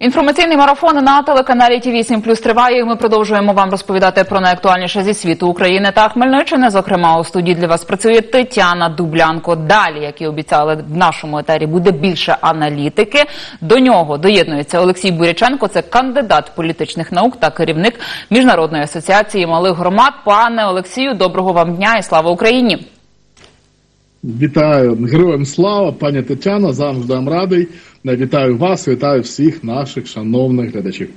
Інформаційний марафон на телеканалі ТІВІ 7 плюс триває. і Ми продовжуємо вам розповідати про найактуальніше зі світу України та Хмельниччини. Зокрема, у студії для вас працює Тетяна Дублянко. Далі, як і обіцяли в нашому етері, буде більше аналітики. До нього доєднується Олексій Буряченко. Це кандидат політичних наук та керівник міжнародної асоціації малих громад. Пане Олексію, доброго вам дня і слава Україні! Вітаю героям слава, пані Тетяно, завжди вам радий. Вітаю вас, вітаю всіх наших шановних глядачів.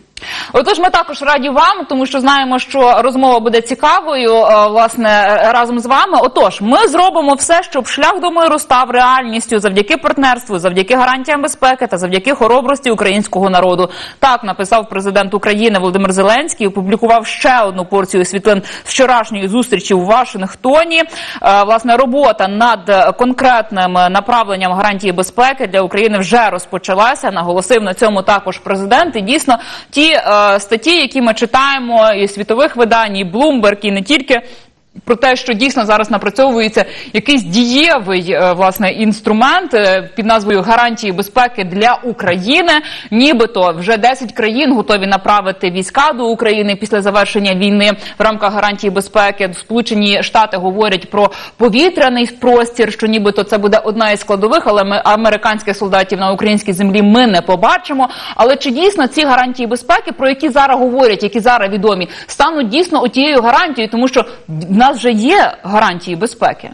Отож, ми також раді вам, тому що знаємо, що розмова буде цікавою е, власне разом з вами. Отож, ми зробимо все, щоб шлях до миру став реальністю завдяки партнерству, завдяки гарантіям безпеки та завдяки хоробрості українського народу. Так написав президент України Володимир Зеленський. Опублікував ще одну порцію світлин вчорашньої зустрічі у Вашингтоні. Е, Власне, робота над конкретним направленням гарантії безпеки для України вже розпочалася. Наголосив на цьому також президент. І дійсно ті е, статті, які ми читаємо і світових видань, і Bloomberg, і не тільки. Про те, що дійсно зараз напрацьовується якийсь дієвий е, власне інструмент е, під назвою гарантії безпеки для України, нібито вже 10 країн готові направити війська до України після завершення війни в рамках гарантії безпеки. Сполучені Штати говорять про повітряний простір, що нібито це буде одна із складових, але ми американських солдатів на українській землі ми не побачимо. Але чи дійсно ці гарантії безпеки, про які зараз говорять, які зараз відомі, стануть дійсно отією гарантією, тому що нас вже є гарантії безпеки.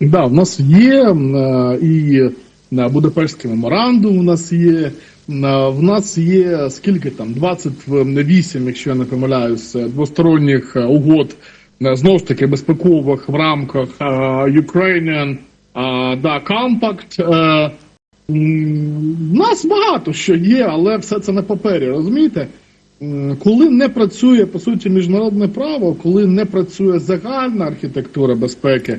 Да, в нас є е, і Будапештський меморандум. У нас є. е, В нас є скільки там 28, якщо я не помиляюсь, двосторонніх е, угод знову ж таки безпекових в рамках Ukrainian да, Compact. В нас багато що є, але все це на папері, розумієте? М, Коли не працює по суті міжнародне право, коли не працює загальна архітектура безпеки,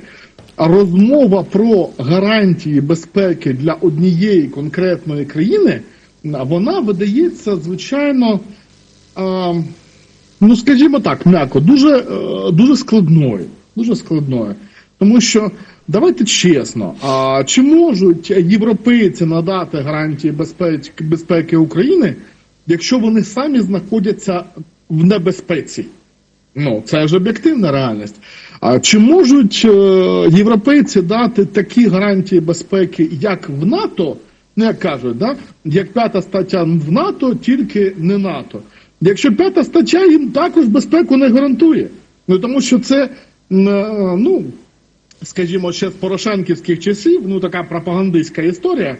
а розмова про гарантії безпеки для однієї конкретної країни, вона видається звичайно, а, ну скажімо так, м'яко, дуже, е, дуже складною. Дуже складною. Тому що давайте чесно, а чи можуть європейці надати гарантії безпеки, безпеки України, якщо вони самі знаходяться в небезпеці? Ну, це ж об'єктивна реальність. А чи можуть е, європейці дати такі гарантії безпеки, як в НАТО? Ну, як кажуть, да? як п'ята стаття в НАТО, тільки не НАТО. Якщо п'ята стаття їм також безпеку не гарантує. Ну тому що це, е, ну, скажімо, ще з Порошенківських часів, ну така пропагандистська історія.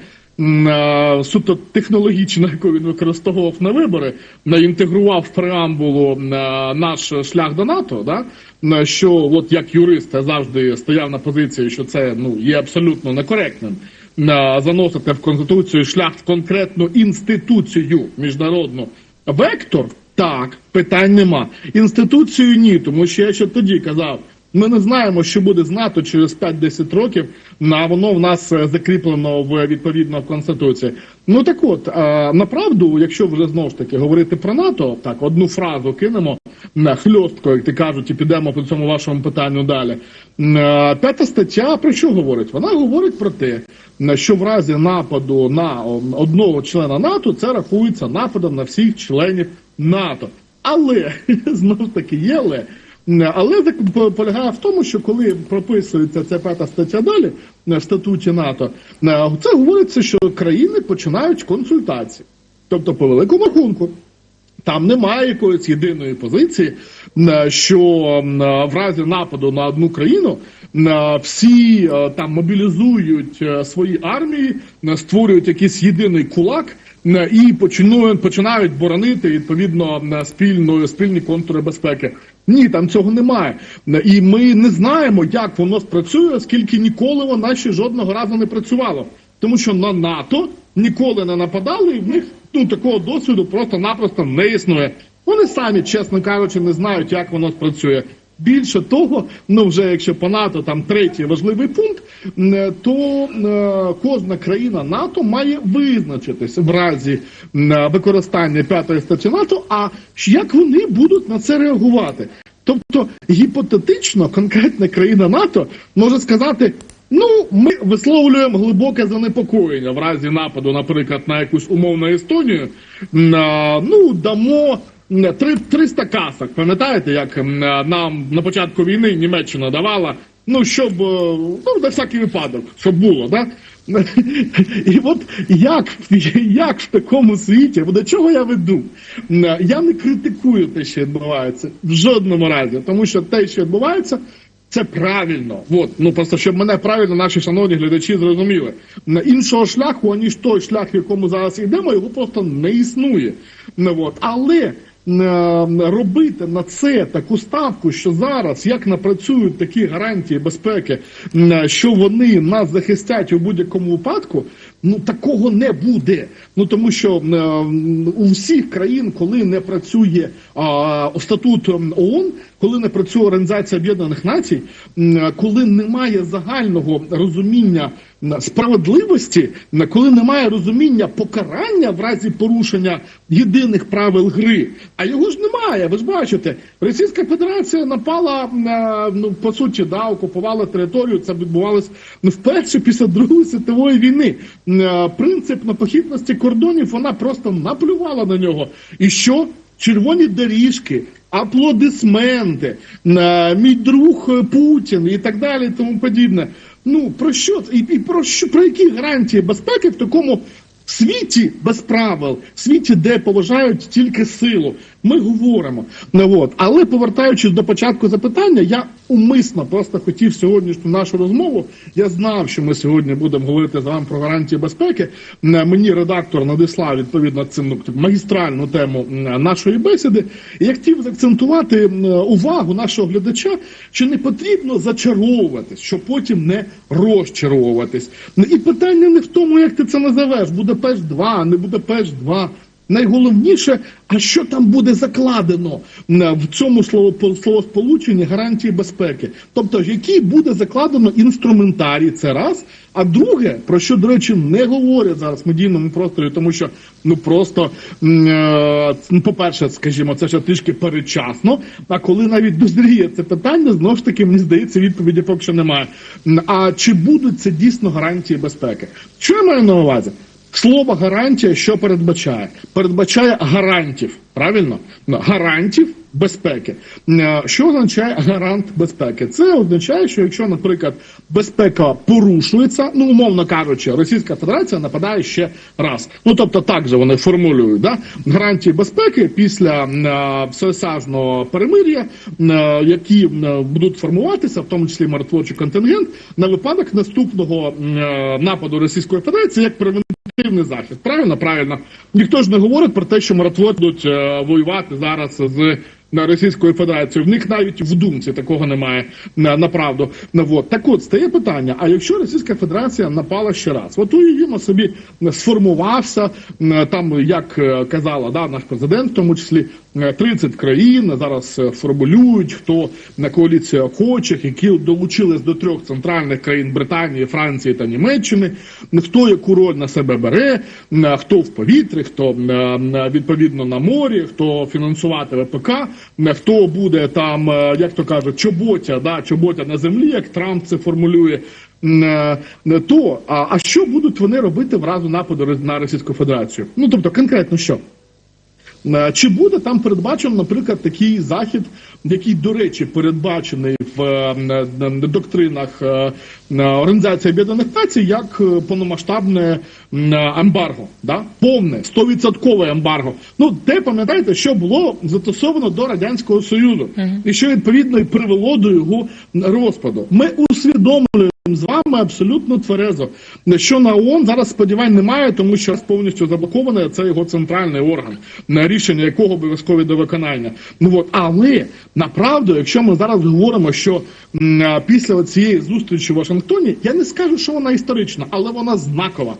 Суто технологічна, яку він використовував на вибори, інтегрував в преамбулу наш шлях до НАТО. Да? Що, от як юрист, я завжди стояв на позиції, що це ну є абсолютно некоректним. Заносити в конституцію шлях в конкретну інституцію міжнародну вектор. Так, питань нема. Інституцію ні, тому що я ще тоді казав. Ми не знаємо, що буде з НАТО через 5-10 років, а воно в нас е, закріплено в відповідно в конституції. Ну так от е, направду, якщо вже знову ж таки говорити про НАТО, так одну фразу кинемо на хльостко, як ти кажуть, і підемо по цьому вашому питанню далі. Е, П'ята стаття про що говорить? Вона говорить про те, що в разі нападу на одного члена НАТО це рахується нападом на всіх членів НАТО. Але знову ж таки є але. Але полягає в тому, що коли прописується ця п'ята стаття далі в статуті НАТО, це говориться, що країни починають консультації. Тобто, по великому рахунку, там немає якоїсь єдиної позиції, що в разі нападу на одну країну всі е, там мобілізують е, свої армії, створюють якийсь єдиний кулак. Е, І починають, починають боронити відповідно е, спільно спільні контури безпеки. Ні, там цього немає. Е, І ми не знаємо, як воно спрацює, оскільки ніколи вона ще жодного разу не працювало. Тому що на НАТО ніколи не нападали, і в них ну такого досвіду просто-напросто не існує. Вони самі, чесно кажучи, не знають, як воно спрацює. Більше того, ну вже якщо по НАТО там третій важливий пункт, то е, кожна країна НАТО має визначитись в разі використання п'ятої статті НАТО, а як вони будуть на це реагувати. Тобто гіпотетично конкретна країна НАТО може сказати: Ну, ми висловлюємо глибоке занепокоєння в разі нападу, наприклад, на якусь умовну Естонію. Ну, дамо м, три- 300 касок. Пам'ятаєте, як нам на початку війни Німеччина давала? Ну, щоб е, ну, на всякий випадок, щоб було, да? І от як, як в такому світі, до чого я веду? Я не критикую те, що відбувається в жодному разі, тому що те, що відбувається, це правильно. От, ну просто щоб мене правильно наші шановні глядачі зрозуміли. Іншого шляху, аніж той шлях, в якому зараз йдемо, його просто не існує. Ну, от. Але робити на це таку ставку, що зараз як напрацюють такі гарантії безпеки, що вони нас захистять у будь-якому випадку. Ну такого не буде. Ну тому що е, у всіх країн, коли не працює а, статут ООН, коли не працює Організація Об'єднаних Націй, м, коли немає загального розуміння справедливості, коли немає розуміння покарання в разі порушення єдиних правил гри, а його ж немає. Ви ж бачите, Російська Федерація напала на ну по суті, да, окупувала територію. Це відбувалось ну, вперше після Другої світової війни. Е, Принцип напохідності кордонів вона просто наплювала на нього. І що? Червоні доріжки, аплодисменти, е, мій друг Путін і так далі, і тому подібне. Ну про що і, і про що про які гарантії безпеки в такому світі без правил, світі, де поважають тільки силу, ми говоримо. Ну, от. Але повертаючись до початку запитання, я умисно просто хотів сьогоднішню нашу розмову. Я знав, що ми сьогодні будемо говорити з вами про гарантії безпеки. Мені редактор надіслав відповідно цим ну, магістральну тему нашої бесіди. І я хотів закцентувати м, увагу нашого глядача, що не потрібно зачаровуватись, що потім не розчаровуватись. І питання не в тому, як ти це називеш. Будапешт 2, не Будапешт 2. Найголовніше, а що там буде закладено в цьому слово- словосполученні гарантії безпеки? Тобто, який буде закладено інструментарій, це раз. А друге, про що, до речі, не говорять зараз в медійному просторі, тому що ну просто е, ну, по-перше, скажімо, це ще трішки передчасно. А коли навіть дозріє це питання, знову ж таки, мені здається, відповіді поки що немає. А чи будуть це дійсно гарантії безпеки? Що я маю на увазі? Слово гарантія що передбачає? Передбачає гарантів, правильно? Гарантів безпеки. Е, Що означає гарант безпеки? Це означає, що якщо, наприклад, безпека порушується, ну умовно кажучи, Російська Федерація нападає ще раз. Ну тобто так же вони формулюють да? гарантії безпеки після е, всеосяжного перемир'я, е, які будуть формуватися, в тому числі миротворчий контингент, на випадок наступного нападу Російської Федерації як превентивний захід. Правильно, правильно. Ніхто ж не говорить про те, що миротворці будуть воювати зараз з на Російською Федерацією. В них навіть в думці такого немає на, на правду. Ну, от. Так от стає питання: а якщо Російська Федерація напала ще раз, от уявімо собі, сформувався там, як е, казала да, наш президент, в тому числі е, 30 країн зараз е, формулюють, хто на коаліцію охочих, які долучились до трьох центральних країн Британії, Франції та Німеччини, хто яку роль на себе бере, хто в повітрі, хто відповідно на морі, хто фінансувати ВПК, хто буде там, е, як то кажуть, чоботя, да, чоботя на землі, як Трамп це формулює. м, е, То а, а що будуть вони робити в разу нападу на Російську Федерацію? Ну тобто конкретно що? Е, Чи буде там передбачено, наприклад, такий захід, який, до речі, передбачений в е, доктринах е, Організації Об'єднаних Націй як повномасштабне ембарго, да? повне, стовідсоткове ембарго. Ну, те пам'ятаєте, що було застосовано до Радянського Союзу, і що відповідно і привело до його розпаду. Ми усвідомлюємо. З вами абсолютно тверезо, що на ООН зараз сподівань немає, тому що повністю заблоковане це його центральний орган, на рішення якого обов'язкові до виконання. Ну от але направду, якщо ми зараз говоримо, що після цієї зустрічі в Вашингтоні, я не скажу, що вона історична, але вона знакова.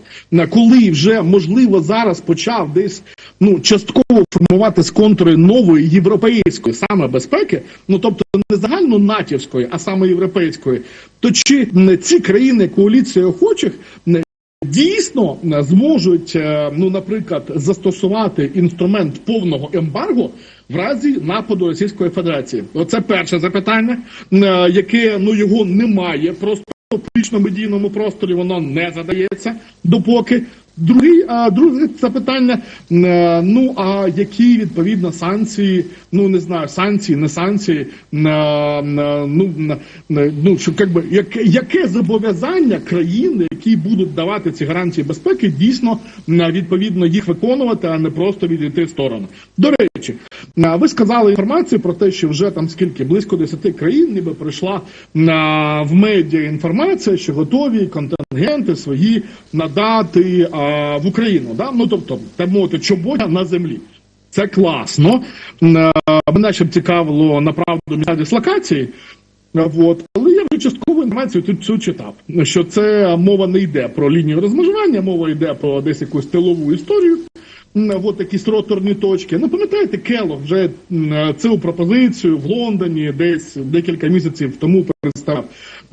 Коли вже можливо зараз почав десь ну частково формувати з контури нової європейської саме безпеки, ну тобто не загально натівської, а саме європейської, то чи ці країни коаліції охочих не дійсно зможуть, е, ну наприклад, застосувати інструмент повного ембарго в разі нападу Російської Федерації? Оце перше запитання, е, яке ну його немає просто. в публічно-медійному просторі воно не задається допоки. Другий, а, друге запитання. е, Ну а які відповідно санкції? Ну не знаю, санкції, не санкції. на- на- Ну ну що якби яке, яке зобов'язання країн, які будуть давати ці гарантії безпеки, дійсно відповідно їх виконувати, а не просто відійти в сторону. До речі, ви сказали інформацію про те, що вже там скільки близько 10 країн, ніби прийшла на в медіа інформація, що готові контингенти свої надати в Україну. Да? Ну тобто, так мовити, чоботя на землі. Це класно. Е, Мене ще б цікавило направду місця дислокації. Е, Вот. Але я вже часткову інформацію тут цю читав, що це мова не йде про лінію розмежування, мова йде про десь якусь тилову історію. От якісь роторні точки. Ну, пам'ятаєте, Келлог вже е, цю пропозицію в Лондоні десь декілька місяців тому представив.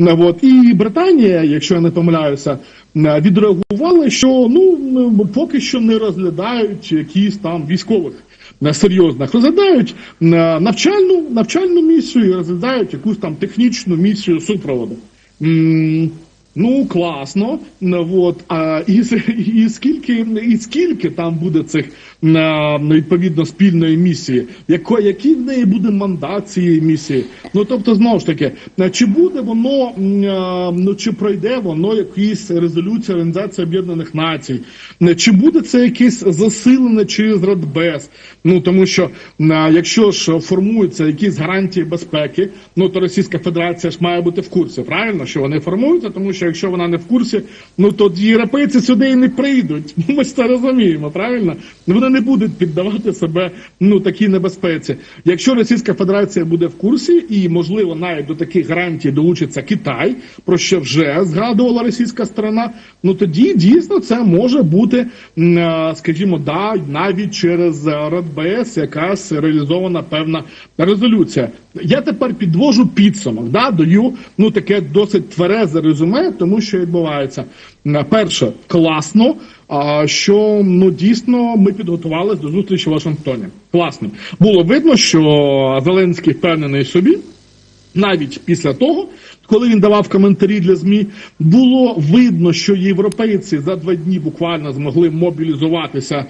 Е, От. І Британія, якщо я не помиляюся, е, відреагувала, що ну поки що не розглядають якісь там військових е, серйозних, розглядають е, навчальну, навчальну місію, і розглядають якусь там технічну місію супроводу. Ну, класно. Ну, от, а, і, і, скільки, і скільки там буде цих відповідно спільної місії? Яко, який в неї буде мандат цієї місії? Ну тобто, знову ж таки, чи буде воно, ну чи пройде воно якісь резолюції Організації Об'єднаних Націй? Чи буде це якесь засилене через Радбез? Ну тому що якщо ж формуються якісь гарантії безпеки, ну то Російська Федерація ж має бути в курсі, правильно? Що вони формуються, тому що якщо вона не в курсі, ну то європейці сюди і не прийдуть. Ми ж це розуміємо, правильно? Вони не будуть піддавати себе ну такій небезпеці. Якщо Російська Федерація буде в курсі, і можливо навіть до таких гарантій долучиться Китай, про що вже згадувала російська сторона, ну тоді дійсно це може бути, е, скажімо, да, навіть через е, якась реалізована певна резолюція. Я тепер підвожу підсумок, да, даю ну таке досить тверезе резюме, тому що відбувається. М, Перше, класно, а, що ну дійсно ми підготувалися до зустрічі в Вашингтоні. Класно. Було видно, що Зеленський впевнений собі навіть після того, коли він давав коментарі для ЗМІ, було видно, що європейці за два дні буквально змогли мобілізуватися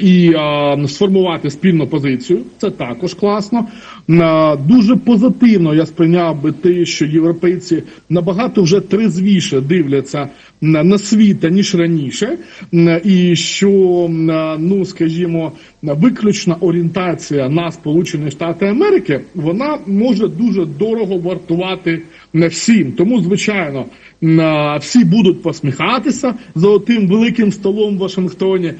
і а, сформувати спільну позицію. Це також класно. На- Дуже позитивно я сприйняв би те, що європейці набагато вже трезвіше дивляться на, на світ, ніж раніше, і що ну скажімо, виключна орієнтація на Сполучені Штати Америки вона може дуже дорого вартувати не всім. Тому, звичайно, всі будуть посміхатися за тим великим столом в Вашингтоні,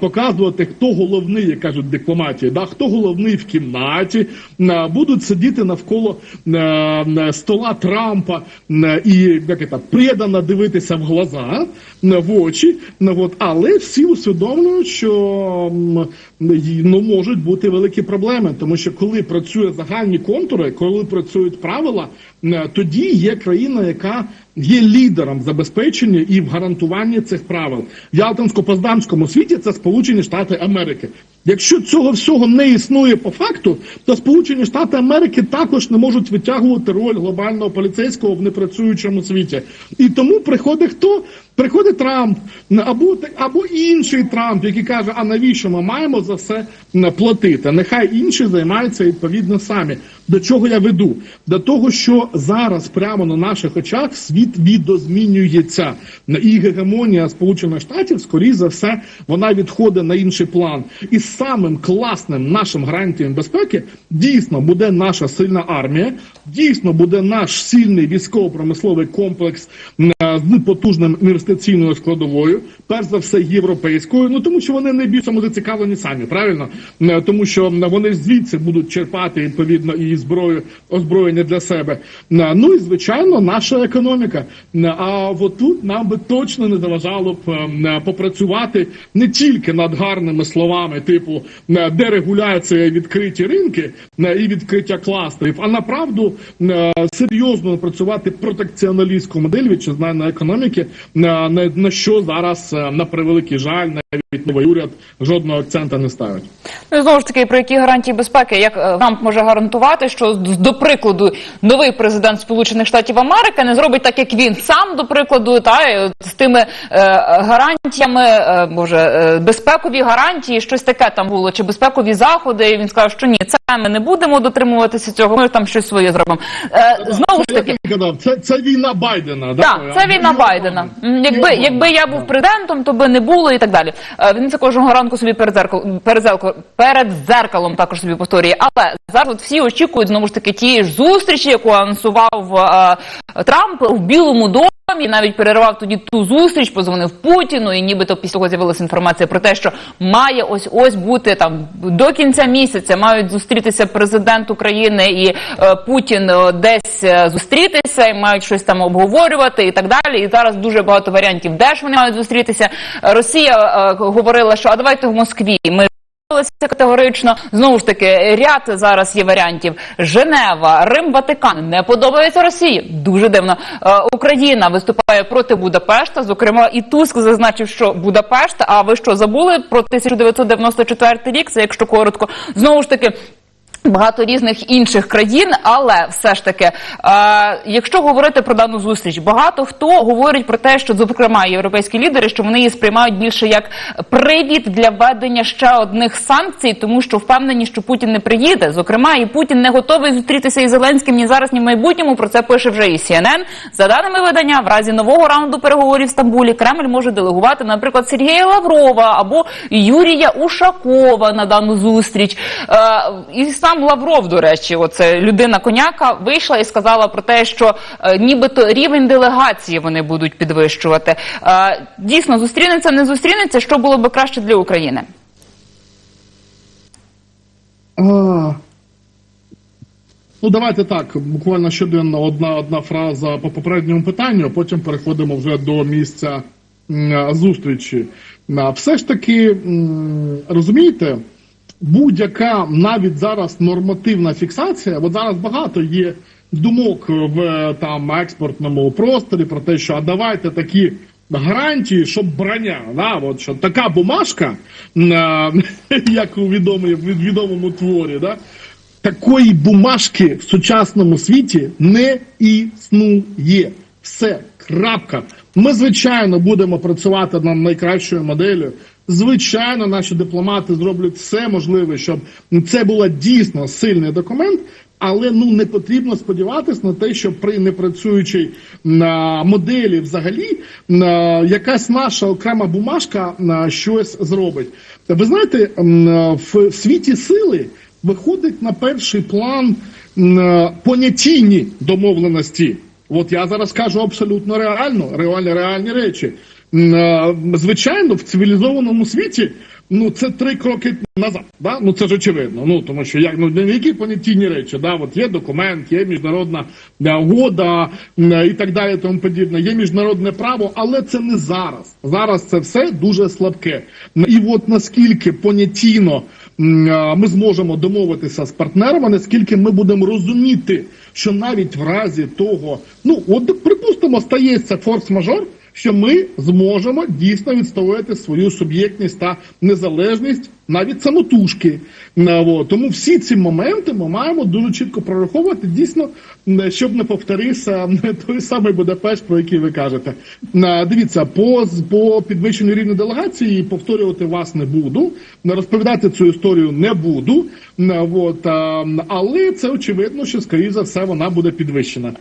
показувати, хто головний, як кажуть дипломатії, да, хто головний в кімнаті, будуть сидіти навколо стола Трампа і як це, предано дивитися в глаза, в очі. От, але всі усвідомлюють, що ну, можуть бути великі проблеми, тому що коли працює загальні контури, коли працюють правила, тоді є країна, яка є лідером забезпечення і в гарантуванні цих правил. В Ялтинсько-Поздамському світі це Сполучені Штати Америки. Якщо цього всього не існує по факту, то Сполучені Штати Америки також не можуть витягувати роль глобального поліцейського в непрацюючому світі. І тому приходить хто? Приходить Трамп або або інший Трамп, який каже: а навіщо ми маємо за все платити? Нехай інші займаються відповідно самі. До чого я веду? До того, що зараз прямо на наших очах світ відозмінюється і гегемонія Сполучених Штатів, скоріше за все, вона відходить на інший план. І самим класним нашим гарантієм безпеки дійсно буде наша сильна армія, дійсно буде наш сильний військово-промисловий комплекс з потужним інвестиційною складовою, перш за все європейською. Ну тому що вони найбільш зацікавлені самі, правильно? Тому що вони звідси будуть черпати відповідно і зброю озброєння для себе. Ну і звичайно, наша економіка. А от тут нам би точно не заважало б попрацювати не тільки над гарними словами, типу м, дерегуляція, відкриті ринки і відкриття кластерів, а направду серйозно працювати протекціоналістську модель вітчизняної економіки, на, на, на що зараз е, на превеликий жаль навіть новий уряд жодного акцента не ставить. Ну і знову ж таки, про які гарантії безпеки, як е, Трамп може гарантувати, що до прикладу новий президент Сполучених Штатів Америки не зробить так, як він сам, до прикладу, та з тими е, гарантіями, е, боже, е, безпекові гарантії, щось таке там було, чи безпекові заходи. І він сказав, що ні, це ми не будемо дотримуватися цього. Ми там щось своє зробимо. Е, знову ж Це, я таки. це, це війна Байдена. да? Так, це війна Байдена. Якби, якби я був президентом, то би не було і так далі. Е, Він це кожного ранку собі перед зеркалом, перед зеркалом, також собі повторює. Але зараз от всі очікують знову ж таки тієї ж зустрічі, яку анонсував е, Трамп в Білому домі. І навіть перервав тоді ту зустріч, позвонив Путіну, і нібито після того з'явилася інформація про те, що має ось ось бути там до кінця місяця мають зустрітися президент України і е, Путін е, десь е, зустрітися, і мають щось там обговорювати і так далі. І зараз дуже багато варіантів, де ж вони мають зустрітися. Росія е, говорила, що а давайте в Москві. Ми Відмовилися категорично знову ж таки ряд зараз є варіантів. Женева, Рим, Ватикан не подобається Росії. Дуже дивно. Е, Україна виступає проти Будапешта. Зокрема, і Туск зазначив, що Будапешт. А ви що забули про 1994 рік? Це якщо коротко, знову ж таки. Багато різних інших країн, але все ж таки, е, якщо говорити про дану зустріч, багато хто говорить про те, що зокрема європейські лідери, що вони її сприймають більше як привід для введення ще одних санкцій, тому що впевнені, що Путін не приїде. Зокрема, і Путін не готовий зустрітися із Зеленським ні зараз, ні в майбутньому. Про це пише вже і CNN. За даними видання, в разі нового раунду переговорів в Стамбулі Кремль може делегувати, наприклад, Сергія Лаврова або Юрія Ушакова на дану зустріч. Е, і сам Лавров, до речі, оце людина коняка, вийшла і сказала про те, що е, нібито рівень делегації вони будуть підвищувати. Е, дійсно, зустрінеться, не зустрінеться, що було би краще для України. А, Ну, давайте так. Буквально щоденно одна одна фраза по попередньому питанню, а потім переходимо вже до місця зустрічі. Все ж таки, розумієте, будь-яка навіть зараз нормативна фіксація, от зараз багато є думок в е, там експортному просторі про те, що а давайте такі. Гарантії, щоб броня, да, от що така бумажка, на, як у відомій, відомому творі, да, такої бумажки в сучасному світі не існує. Все, крапка. Ми, звичайно, будемо працювати над найкращою моделлю. Звичайно, наші дипломати зроблять все можливе, щоб це був дійсно сильний документ. Але ну не потрібно сподіватися на те, що при непрацюючій на моделі взагалі на якась наша окрема бумажка на щось зробить. Ви знаєте, в світі сили виходить на перший план м, понятійні домовленості. От я зараз кажу абсолютно реально, реальні реальні речі. Е, Звичайно, в цивілізованому світі ну це три кроки назад. Да? Ну це ж очевидно. Ну тому що як ну які понятійні речі, да, от є документ, є міжнародна е, угода і так далі, тому подібне. Є міжнародне право, але це не зараз. Зараз це все дуже слабке. І от наскільки понятійно е, ми зможемо домовитися з партнерами, наскільки ми будемо розуміти, що навіть в разі того, ну от припустимо, стається форс-мажор що ми зможемо дійсно відстояти свою суб'єктність та незалежність навіть самотужки. От. Тому всі ці моменти ми маємо дуже чітко прораховувати, дійсно, щоб не повторився той самий Будапешт, про який ви кажете. Дивіться, по, по підвищенню рівня делегації повторювати вас не буду, розповідати цю історію не буду. От, але це очевидно, що скоріше за все вона буде підвищена.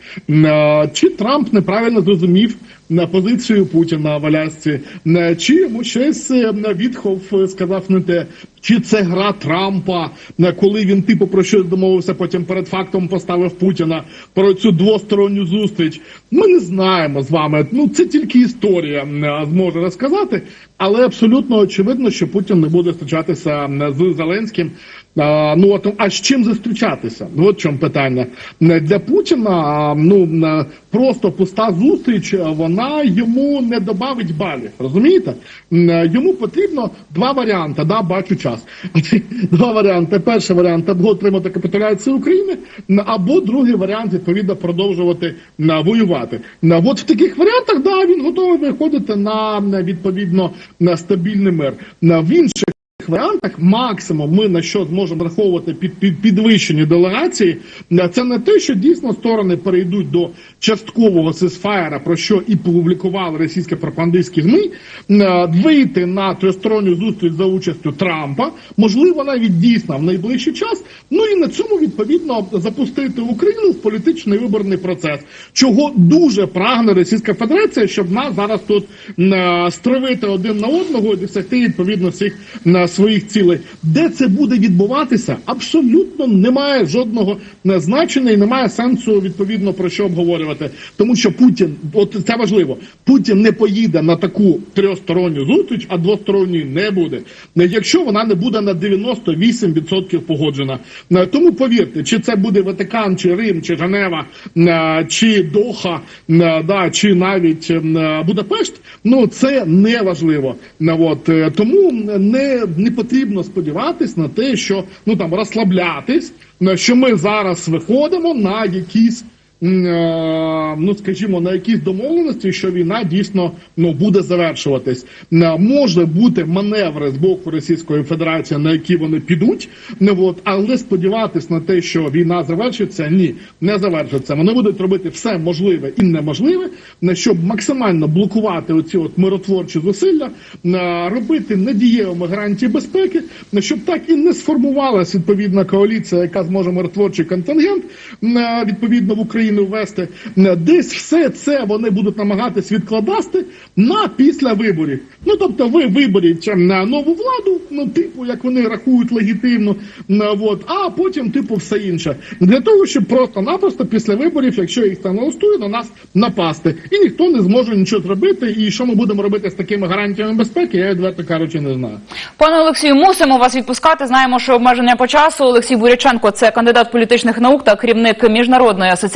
Чи Трамп неправильно зрозумів позицію Путіна в Алясці, чи йому щось е, Вітхов е, сказав не те, чи це гра Трампа, коли він типу про щось домовився, потім перед фактом поставив Путіна про цю двосторонню зустріч. Ми не знаємо з вами. Ну це тільки історія зможе розказати, але абсолютно очевидно, що Путін не буде зустрічатися з Зеленським. Ну от а з чим зустрічатися? Ну от в чому питання для Путіна. Ну просто пуста зустріч, вона йому не додавить балів. Розумієте? Йому потрібно два варіанти. Да, бачу час. Два варіанти. Перший варіант або отримати капітуляцію України, або другий варіант відповідно продовжувати воювати. От в таких варіантах да він готовий виходити на відповідно на стабільний мир. В інших варіантах максимум ми на що зможемо враховувати під, під підвищені делегації. е, Це не те, що дійсно сторони перейдуть до часткового сесфаєра, про що і публікували російські пропагандистські ЗМІ, е, вийти на тристоронню зустріч за участю Трампа, можливо, навіть дійсно в найближчий час. Ну і на цьому відповідно запустити Україну в політичний виборний процес, чого дуже прагне Російська Федерація, щоб нас зараз тут е, стравити один на одного і досягти відповідно всіх е, своїх цілей. Де це буде відбуватися, абсолютно немає жодного значення і немає сенсу відповідно про що обговорювати. Тому що Путін, от це важливо, Путін не поїде на таку трьохсторонню зустріч, а двосторонньої не буде. Якщо вона не буде на 98% погоджена. Е, Тому повірте, чи це буде Ватикан, чи Рим, чи Женева, е, чи Доха, е, да, чи навіть Будапешт, ну це не важливо. От, тому не, не потрібно сподіватись на те, що ну там розслаблятись, що ми зараз виходимо на якісь. Е, Ну, скажімо, на якісь домовленості, що війна дійсно ну буде завершуватись. Е, Може бути маневри з боку Російської Федерації, на які вони підуть, не от, але сподіватись на те, що війна завершиться, ні, не завершиться. Вони будуть робити все можливе і неможливе, на щоб максимально блокувати оці от миротворчі зусилля, е, робити недієвими гарантії безпеки, на щоб так і не сформувалась відповідна коаліція, яка зможе миротворчий контингент відповідно в Україну ввести. Е, Десь все це вони будуть намагатись відкладати на після виборів. Ну тобто, ви виберіть е, на нову владу, ну типу, як вони рахують легітимно, е, от, а потім, типу, все інше. Для того, щоб просто-напросто після виборів, якщо їх це налаштує, на нас напасти. І ніхто не зможе нічого зробити. І що ми будемо робити з такими гарантіями безпеки, я відверто кажучи, не знаю. Пане Олексію, мусимо вас відпускати. Знаємо, що обмеження по часу. Олексій Буряченко це кандидат політичних наук та керівник міжнародної асоціації.